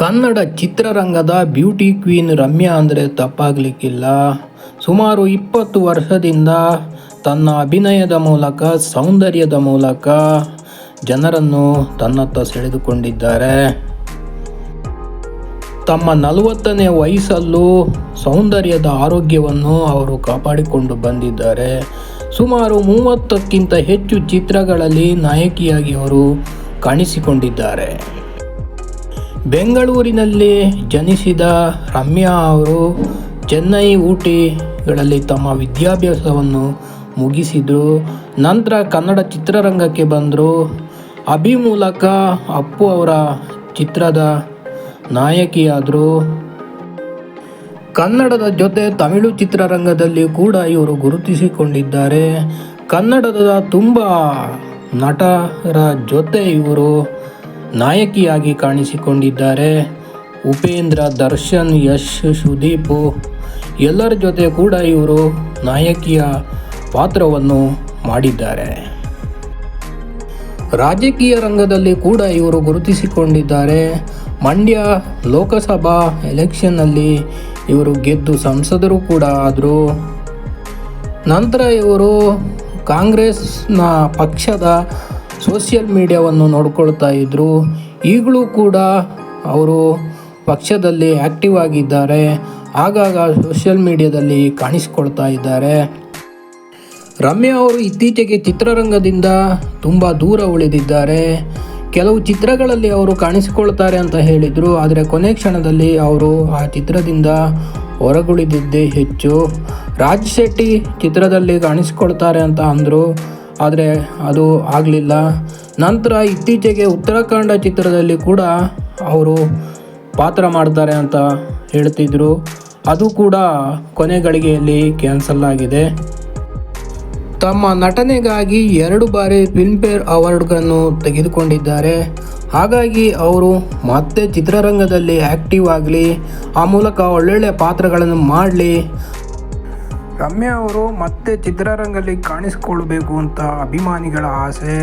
ಕನ್ನಡ ಚಿತ್ರರಂಗದ beauty queen Ramya ಅಂದರೆ ತಪ್ಪಾಗಲಿಕ್ಕಿಲ್ಲ. ಸುಮಾರು ಇಪ್ಪತ್ತು ವರ್ಷದಿಂದ ತನ್ನ ಅಭಿನಯದ ಮೂಲಕ, ಸೌಂದರ್ಯದ ಮೂಲಕ ಜನರನ್ನು ತನ್ನತ್ತ ಸೆಳೆದುಕೊಂಡಿದ್ದಾರೆ. ತಮ್ಮ ನಲವತ್ತನೇ ವಯಸ್ಸಲ್ಲೂ ಸೌಂದರ್ಯದ ಆರೋಗ್ಯವನ್ನು ಅವರು ಕಾಪಾಡಿಕೊಂಡು ಬಂದಿದ್ದಾರೆ. ಸುಮಾರು ಮೂವತ್ತಕ್ಕಿಂತ ಹೆಚ್ಚು ಚಿತ್ರಗಳಲ್ಲಿ ನಾಯಕಿಯಾಗಿ ಅವರು ಕಾಣಿಸಿಕೊಂಡಿದ್ದಾರೆ. ಬೆಂಗಳೂರಿನಲ್ಲಿ ಜನಿಸಿದ ರಮ್ಯಾ ಅವರು ಚೆನ್ನೈ ಊಟಿಗಳಲ್ಲಿ ತಮ್ಮ ವಿದ್ಯಾಭ್ಯಾಸವನ್ನು ಮುಗಿಸಿದರು. ನಂತರ ಕನ್ನಡ ಚಿತ್ರರಂಗಕ್ಕೆ ಬಂದರು. ಅಭಿ ಮೂಲಕ ಅಪ್ಪು ಅವರ ಚಿತ್ರದ ನಾಯಕಿಯಾದರು. ಕನ್ನಡದ ಜೊತೆ ತಮಿಳು ಚಿತ್ರರಂಗದಲ್ಲಿ ಕೂಡ ಇವರು ಗುರುತಿಸಿಕೊಂಡಿದ್ದಾರೆ. ಕನ್ನಡದ ತುಂಬ ನಟರ ಜೊತೆ ಇವರು ನಾಯಕಿಯಾಗಿ ಕಾಣಿಸಿಕೊಂಡಿದ್ದಾರೆ. ಉಪೇಂದ್ರ, ದರ್ಶನ್, ಯಶ್, ಸುದೀಪ್ ಎಲ್ಲರ ಜೊತೆ ಕೂಡ ಇವರು ನಾಯಕಿಯ ಪಾತ್ರವನ್ನು ಮಾಡಿದ್ದಾರೆ. ರಾಜಕೀಯ ರಂಗದಲ್ಲಿ ಕೂಡ ಇವರು ಗುರುತಿಸಿಕೊಂಡಿದ್ದಾರೆ. ಮಂಡ್ಯ ಲೋಕಸಭಾ ಎಲೆಕ್ಷನ್ನಲ್ಲಿ ಇವರು ಗೆದ್ದು ಸಂಸದರು ಕೂಡ ಆದರು. ನಂತರ ಇವರು ಕಾಂಗ್ರೆಸ್ನ ಪಕ್ಷದ ಸೋಷಿಯಲ್ ಮೀಡಿಯಾವನ್ನು ನೋಡ್ಕೊಳ್ತಾ ಇದ್ದರು ಈಗಲೂ ಕೂಡ ಅವರು ಪಕ್ಷದಲ್ಲಿ ಆ್ಯಕ್ಟಿವ್ ಆಗಿದ್ದಾರೆ. ಆಗಾಗ ಸೋಷಿಯಲ್ ಮೀಡಿಯಾದಲ್ಲಿ ಕಾಣಿಸ್ಕೊಳ್ತಾ ಇದ್ದಾರೆ. ರಮ್ಯಾ ಅವರು ಇತ್ತೀಚೆಗೆ ಚಿತ್ರರಂಗದಿಂದ ತುಂಬ ದೂರ ಉಳಿದಿದ್ದಾರೆ. ಕೆಲವು ಚಿತ್ರಗಳಲ್ಲಿ ಅವರು ಕಾಣಿಸಿಕೊಳ್ತಾರೆ ಅಂತ ಹೇಳಿದರು. ಆದರೆ ಕೊನೆ ಕ್ಷಣದಲ್ಲಿ ಅವರು ಆ ಚಿತ್ರದಿಂದ ಹೊರಗುಳಿದಿದ್ದೇ ಹೆಚ್ಚು. ರಾಜ್ ಶೆಟ್ಟಿ ಚಿತ್ರದಲ್ಲಿ ಕಾಣಿಸಿಕೊಳ್ತಾರೆ ಅಂತ ಅಂದರು. ಆದರೆ ಅದು ಆಗಲಿಲ್ಲ. ನಂತರ ಇತ್ತೀಚೆಗೆ ಉತ್ತರಾಖಂಡ ಚಿತ್ರದಲ್ಲಿ ಕೂಡ ಅವರು ಪಾತ್ರ ಮಾಡ್ತಾರೆ ಅಂತ ಹೇಳ್ತಿದ್ರು. ಅದು ಕೂಡ ಕೊನೆ ಗಳಿಗೆಯಲ್ಲಿ ಕ್ಯಾನ್ಸಲ್ ಆಗಿದೆ. ತಮ್ಮ ನಟನೆಗಾಗಿ ಎರಡು ಬಾರಿ ಫಿಲ್ಮ್ಫೇರ್ ಅವಾರ್ಡ್ಗಳನ್ನು ತೆಗೆದುಕೊಂಡಿದ್ದಾರೆ. ಹಾಗಾಗಿ ಅವರು ಮತ್ತೆ ಚಿತ್ರರಂಗದಲ್ಲಿ ಆ್ಯಕ್ಟಿವ್ ಆಗಲಿ, ಆ ಮೂಲಕ ಒಳ್ಳೊಳ್ಳೆ ಪಾತ್ರಗಳನ್ನು ಮಾಡಲಿ ರಮ್ಯಾ ಅವರು ಮತ್ತೆ ಚಿತ್ರರಂಗದಲ್ಲಿ ಕಾಣಿಸಿಕೊಳ್ಬೇಕು ಅಂತ ಅಭಿಮಾನಿಗಳ ಆಸೆ.